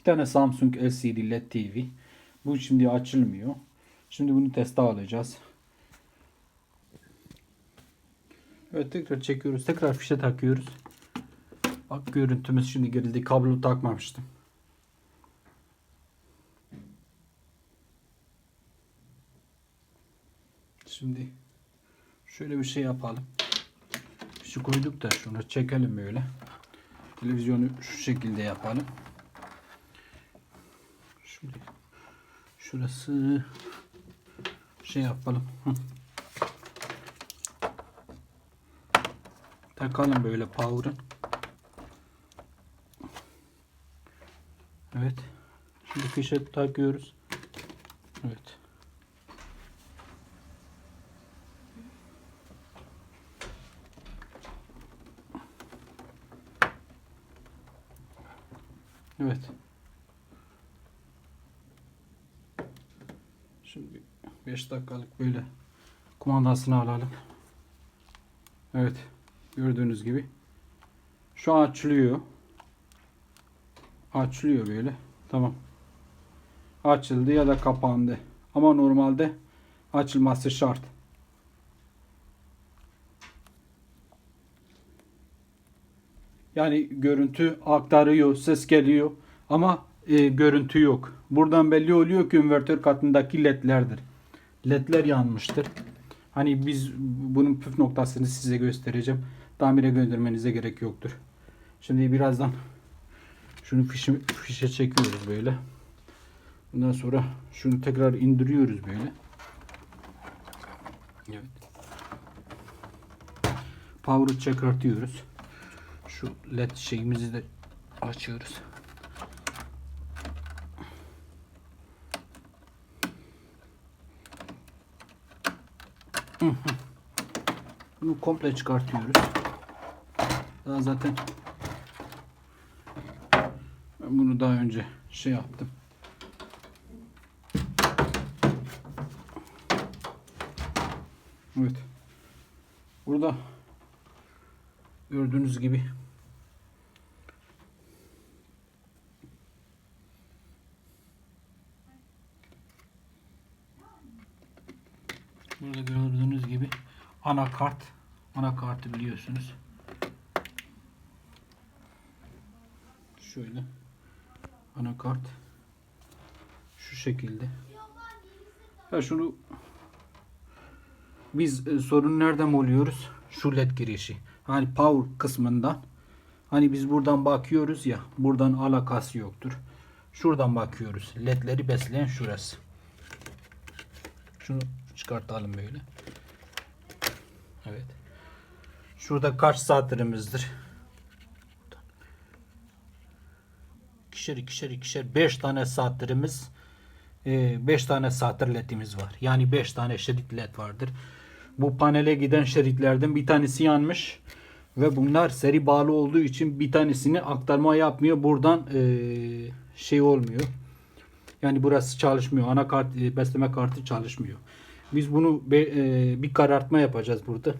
Bir tane Samsung LCD LED TV. Bu şimdi açılmıyor. Şimdi bunu teste alacağız. Evet tekrar çekiyoruz. Tekrar fişe takıyoruz. Bak görüntümüz şimdi girildi. Kablo takmamıştım. Şimdi şöyle bir şey yapalım. Şu koyduk da şunu çekelim böyle. Televizyonu şu şekilde yapalım. Şimdi şurası şey yapalım. Takalım böyle power'ı. Evet. Şimdi fişe takıyoruz. Evet. Evet. Şimdi 5 dakikalık böyle kumandasını alalım. Evet. Gördüğünüz gibi. Şu açılıyor. Açılıyor böyle. Tamam. Açıldı ya da kapandı. Ama normalde açılması şart. Yani görüntü aktarıyor, ses geliyor ama e, görüntü yok. Buradan belli oluyor ki invertör katındaki ledlerdir. Ledler yanmıştır. Hani biz bunun püf noktasını size göstereceğim. Tamire göndermenize gerek yoktur. Şimdi birazdan şunu fişe, fişe çekiyoruz böyle. Bundan sonra şunu tekrar indiriyoruz böyle. Evet. Power'ı çıkartıyoruz. Şu led şeyimizi de açıyoruz. Bunu komple çıkartıyoruz. Daha zaten ben bunu daha önce şey yaptım. Evet. Burada gördüğünüz gibi Burada gördüğünüz gibi anakart anakartı biliyorsunuz. Şöyle anakart şu şekilde. Ya şunu biz e, sorun nereden buluyoruz? Şu led girişi. Hani power kısmından. Hani biz buradan bakıyoruz ya. Buradan alakası yoktur. Şuradan bakıyoruz. Ledleri besleyen şurası. Şunu çıkartalım böyle. Evet. Şurada kaç saatlerimizdir? İkişer ikişer ikişer 5 tane saatlerimiz 5 tane satır ledimiz var. Yani 5 tane şerit led vardır. Bu panele giden şeritlerden bir tanesi yanmış ve bunlar seri bağlı olduğu için bir tanesini aktarma yapmıyor. Buradan eee, şey olmuyor. Yani burası çalışmıyor. Anakart e, besleme kartı çalışmıyor. Biz bunu e, bir karartma yapacağız burada.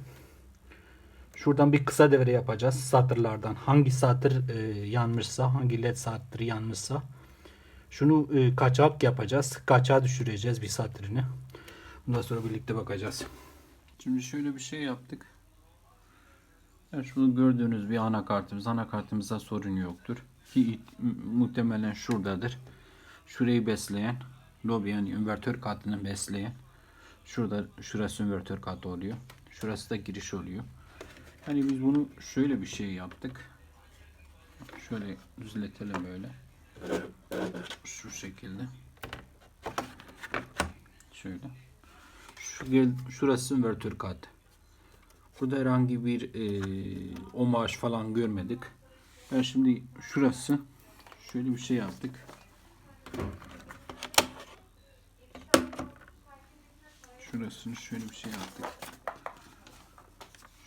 Şuradan bir kısa devre yapacağız satırlardan. Hangi satır e, yanmışsa, hangi led satırı yanmışsa şunu e, kaçak yapacağız. Kaçağa düşüreceğiz bir satırını. Bundan sonra birlikte bakacağız. Şimdi şöyle bir şey yaptık. Ya şunu gördüğünüz bir anakartımız. Anakartımızda sorun yoktur. Ki muhtemelen şuradadır. Şurayı besleyen, lobi yani invertör katını besleyen. Şurada şurası invertör katı oluyor. Şurası da giriş oluyor. Hani biz bunu şöyle bir şey yaptık. Şöyle düzletelim böyle. Şu şekilde. Şöyle. Şu şurası invertör katı. Burada herhangi bir e, omaj falan görmedik. Ben şimdi şurası şöyle bir şey yaptık. Şurasını şöyle bir şey yaptık.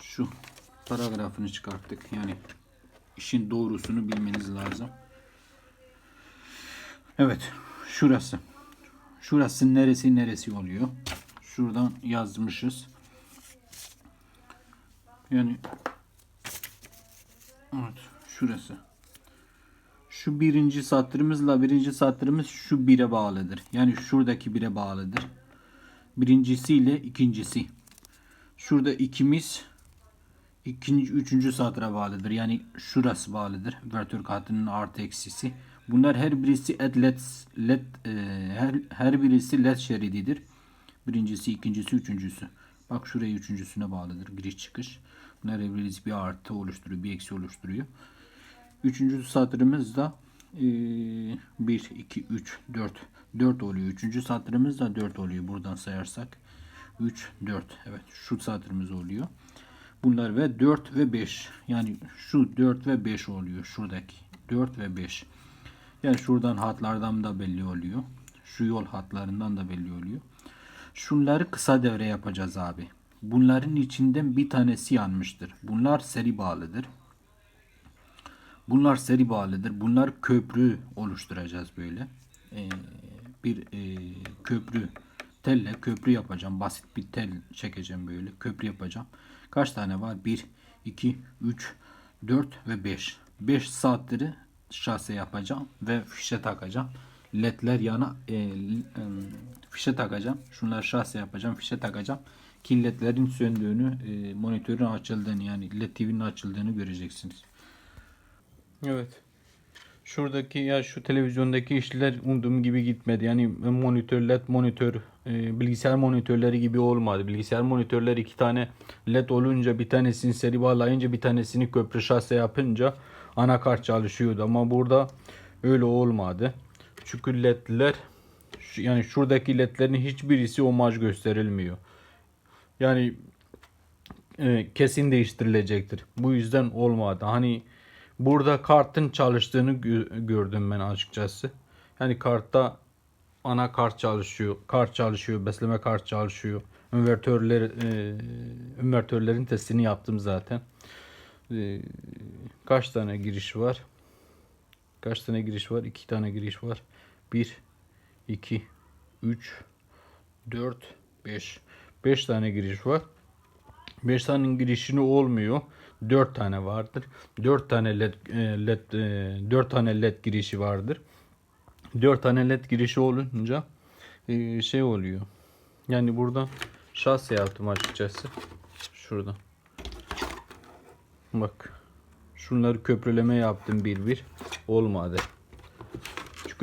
Şu paragrafını çıkarttık. Yani işin doğrusunu bilmeniz lazım. Evet. Şurası. Şurası neresi neresi oluyor. Şuradan yazmışız. Yani evet şurası. Şu birinci satırımızla birinci satırımız şu bire bağlıdır. Yani şuradaki bire bağlıdır. Birincisiyle ikincisi. Şurada ikimiz ikinci, üçüncü satıra bağlıdır. Yani şurası bağlıdır. Vertör katının artı eksisi. Bunlar her birisi et led, led e, her, her birisi led şerididir. Birincisi, ikincisi, üçüncüsü. Bak şuraya üçüncüsüne bağlıdır. Giriş çıkış. Bunlar her birisi bir artı oluşturuyor, bir eksi oluşturuyor. Üçüncü satırımız da 1, 2, 3, 4. 4 oluyor. Üçüncü satırımız da 4 oluyor. Buradan sayarsak. 3, 4. Evet şu satırımız oluyor. Bunlar ve 4 ve 5. Yani şu 4 ve 5 oluyor. Şuradaki 4 ve 5. Yani şuradan hatlardan da belli oluyor. Şu yol hatlarından da belli oluyor. Şunları kısa devre yapacağız abi. Bunların içinden bir tanesi yanmıştır. Bunlar seri bağlıdır. Bunlar seri bağlıdır. Bunlar köprü oluşturacağız böyle. Ee, bir e, köprü telle köprü yapacağım. Basit bir tel çekeceğim böyle. Köprü yapacağım. Kaç tane var? 1, 2, 3, 4 ve 5. 5 saatleri şase yapacağım ve fişe takacağım. ledler yana e, e, fişe takacağım. Şunları şase yapacağım. Fişe takacağım. Ki ledlerin söndüğünü, e, monitörün açıldığını yani led TV'nin açıldığını göreceksiniz. Evet. Şuradaki ya şu televizyondaki işler umduğum gibi gitmedi. Yani monitör, led monitör, e, bilgisayar monitörleri gibi olmadı. Bilgisayar monitörler iki tane led olunca bir tanesini seri bağlayınca bir tanesini köprü şase yapınca anakart çalışıyordu. Ama burada öyle olmadı. Çünkü ledler yani şuradaki ledlerin hiçbirisi omaj gösterilmiyor. Yani e, kesin değiştirilecektir. Bu yüzden olmadı. Hani burada kartın çalıştığını gö- gördüm ben açıkçası. Yani kartta ana kart çalışıyor, kart çalışıyor, besleme kart çalışıyor. Invertörler, e, invertörlerin testini yaptım zaten. E, kaç tane giriş var? Kaç tane giriş var? İki tane giriş var. 1, 2, 3, 4, 5. 5 tane giriş var. 5 tane girişini olmuyor. 4 tane vardır. 4 tane led, e, led e, 4 tane led girişi vardır. 4 tane led girişi olunca e, şey oluyor. Yani burada şahsi yaptım açıkçası. Şurada. Bak. Şunları köprüleme yaptım bir bir. Olmadı.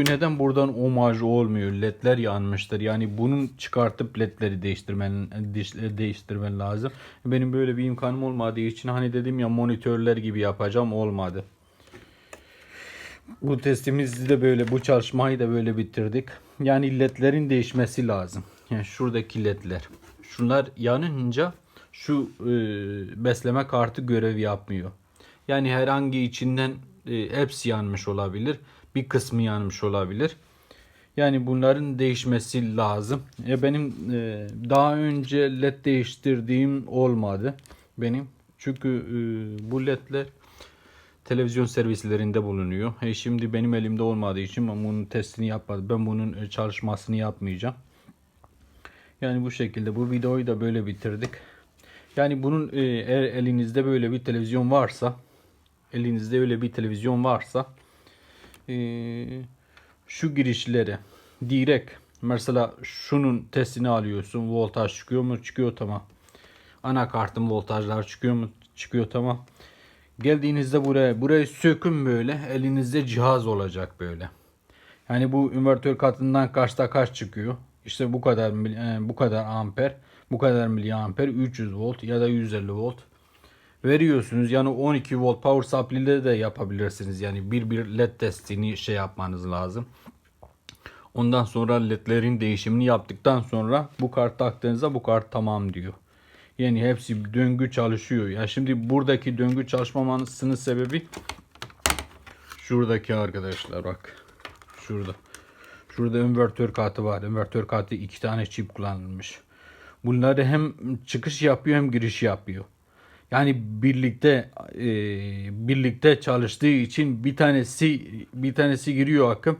Çünkü neden buradan omaj olmuyor? Ledler yanmıştır. Yani bunun çıkartıp ledleri değiştirmen değiştirmen lazım. Benim böyle bir imkanım olmadığı için hani dedim ya monitörler gibi yapacağım olmadı. Bu testimizi de böyle bu çalışmayı da böyle bitirdik. Yani ledlerin değişmesi lazım. Yani şuradaki ledler. Şunlar yanınca şu e, besleme kartı görev yapmıyor. Yani herhangi içinden e, hepsi yanmış olabilir. Bir kısmı yanmış olabilir. Yani bunların değişmesi lazım. E benim e, daha önce led değiştirdiğim olmadı benim. Çünkü e, bu ledler televizyon servislerinde bulunuyor. E şimdi benim elimde olmadığı için ben bunun testini yapmadım. Ben bunun e, çalışmasını yapmayacağım. Yani bu şekilde bu videoyu da böyle bitirdik. Yani bunun e, eğer elinizde böyle bir televizyon varsa elinizde öyle bir televizyon varsa e, şu girişleri direkt mesela şunun testini alıyorsun. Voltaj çıkıyor mu? Çıkıyor tamam. Anakartın voltajlar çıkıyor mu? Çıkıyor tamam. Geldiğinizde buraya burayı sökün böyle. Elinizde cihaz olacak böyle. Yani bu invertör katından kaçta kaç çıkıyor? İşte bu kadar e, bu kadar amper, bu kadar miliamper, 300 volt ya da 150 volt veriyorsunuz. Yani 12 volt power supply ile de yapabilirsiniz. Yani bir bir led testini şey yapmanız lazım. Ondan sonra ledlerin değişimini yaptıktan sonra bu kart taktığınızda bu kart tamam diyor. Yani hepsi döngü çalışıyor. Ya şimdi buradaki döngü çalışmamasının sebebi şuradaki arkadaşlar bak. Şurada. Şurada invertör kartı var. Invertör kartı iki tane çip kullanılmış. Bunları hem çıkış yapıyor hem giriş yapıyor. Yani birlikte e, birlikte çalıştığı için bir tanesi bir tanesi giriyor akım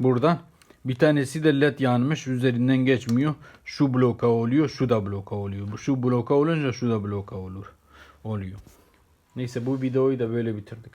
buradan. Bir tanesi de led yanmış üzerinden geçmiyor. Şu bloka oluyor, şu da bloka oluyor. Şu bloka olunca şu da bloka olur. Oluyor. Neyse bu videoyu da böyle bitirdik.